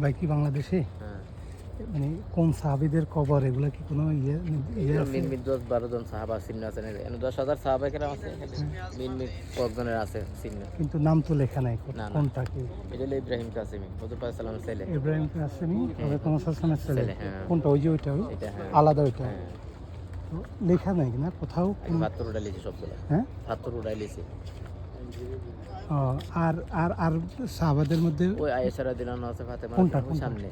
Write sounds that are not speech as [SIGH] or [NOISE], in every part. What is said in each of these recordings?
ভাই কি বাংলাদেশে? হ্যাঁ। মানে কোন সাহাবিদের কবর এগুলা কি কোনো ইয়ে ইয়ে আছে? মিন মিন দশ বারো জন সাহাবা চিহ্ন আছে এখানে। দশ হাজার সাহাবা কেরাম আছে? মিন মিন কয়েকজনের আছে চিহ্ন কিন্তু নাম তো লেখা নাই। কোনটা কি? এটা হলো ইব্রাহিম কাসিমি হজুর সালামের ছেলে। ইব্রাহিম কাসেমি তবে তোমার সাসনের ছেলে। হ্যাঁ। কোনটা ওই যে ওইটা ওই? হ্যাঁ। আলাদা ওইটা? হ্যাঁ। লেখা নাই না? কোথাও কোন- ভাত্তর উড়াই লিছি সবগুলো। হ্যাঁ? ভাত্তর উড়াই লিছি ও, আর আর আর সাহাবাদের মধ্যে ওই আয়েশারা দিলানো আছে ফাতেমা কোনটা, সামনে।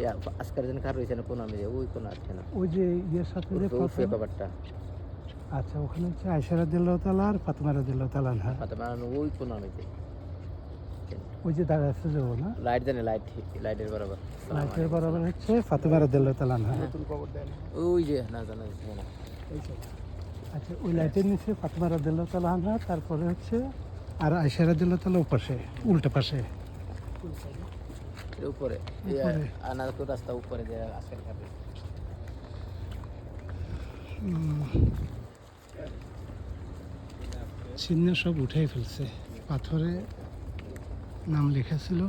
ইয়া, আজকের দিন কার হয়েছে না কোন আমি ওই কোন আছে না। ওই যে ইয়ের সাথে যে কভারটা আচ্ছা ওখানে হচ্ছে আয়সারা দিল্লাহ তালা আর ফাতেমা রাদিল্লাহ তালা হ্যাঁ ফাতেমা ওই কোন আমি ওই যে দাঁড়া আছে যে না? লাইট দেন লাইট লাইটের বরাবর। লাইটের বরাবর হচ্ছে ফাতেমা রাদিল্লাহ তালা হ্যাঁ ওই যে না জানা না। আচ্ছা ওই লাইটের নিচে ফাতেমা রাদিল্লাহ তালা হ্যাঁ তারপরে হচ্ছে আর আয়সা রাদিল্লাহ তালা পাশে উল্টা পাশে। উপরে। আনারকুর রাস্তা উপরে যে কাটে চিহ্ন সব উঠাই ফেলছে। পাথরে নাম লেখা ছিল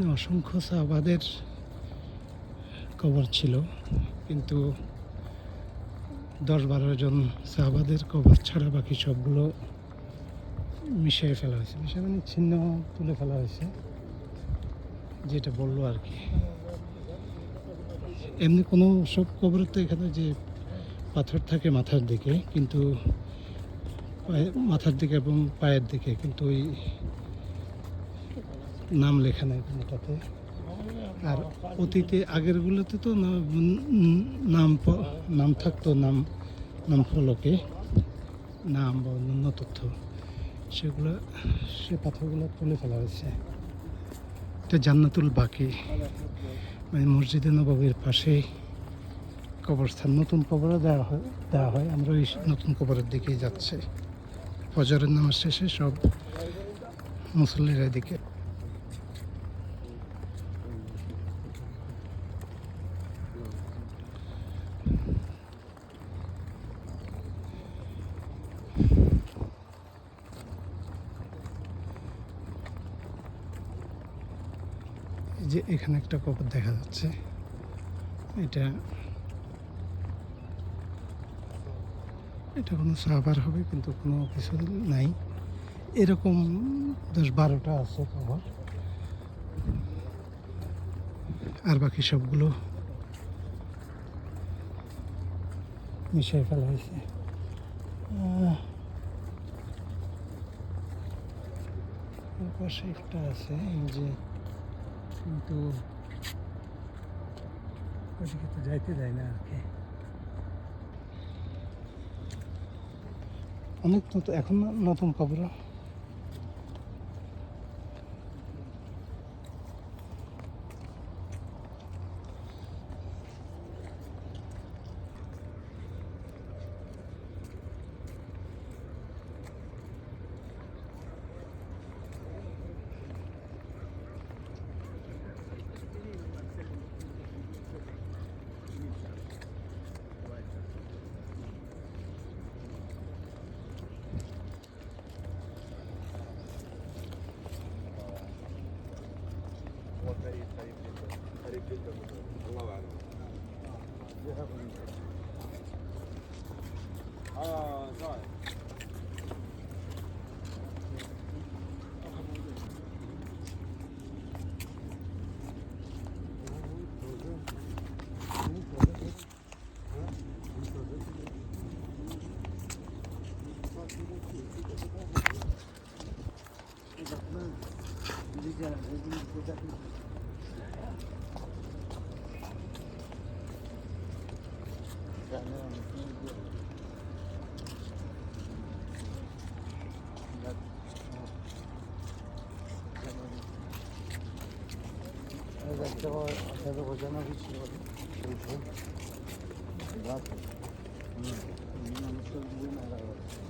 এখানে অসংখ্য সাহাবাদের কবর ছিল, কিন্তু দশ বারো জন সাহাবাদের কবর ছাড়া বাকি সবগুলো মিশিয়ে ফেলা হয়েছে। মিশিয়ে মানে ছিন্ন তুলে ফেলা হয়েছে, যেটা বলল আর কি। এমনি কোনো সব কবর তো এখানে যে পাথর থাকে মাথার দিকে, কিন্তু মাথার দিকে এবং পায়ের দিকে, কিন্তু ওই নাম লেখা নেই কোনোটাতে আর অতীতে আগেরগুলোতে তো নাম নাম থাকতো, নাম নাম ফলকে, নাম বা অন্যান্য তথ্য। সেগুলো, সে পাথরগুলো তুলে ফেলা হয়েছে। এটা জান্নাতুল বাকি। মানে মসজিদে নবাবির পাশেই কবরস্থান। নতুন কবরও দেওয়া হয় দেওয়া হয়। আমরা ওই নতুন কবরের দিকেই যাচ্ছি। ফজরের নামাজ শেষে সব মুসল্লিরা এদিকে যে এখানে একটা কবর দেখা যাচ্ছে। এটা এটা কোনো সাহাবার হবে কিন্তু কোনো কিছু নাই। এরকম দশ বারোটা আছে কবর। আর বাকি সবগুলো মিশিয়ে ফেলা হয়েছে। পাশে একটা আছে যে কিন্তু ওদিকে তো যাইতে যায় না আর কি। অনেক নতুন এখন নতুন খবর। galiba. Aa, sorry. Güzel, İşte o Atabek Hoca'nın hiç şey şey. Bak. Bilmiyorum, hiç öldüğüm herhalde.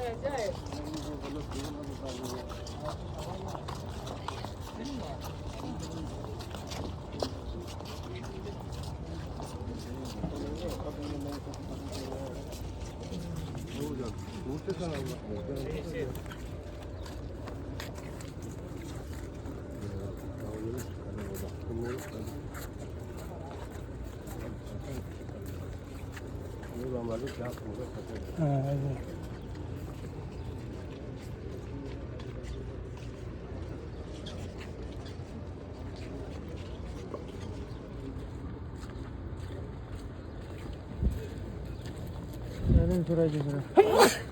Evet, evet. Ne olacak? Muhteşem Allah. programlarda tiyatromuza katıldık. Ha, evet. Nereden duracağız? [LAUGHS]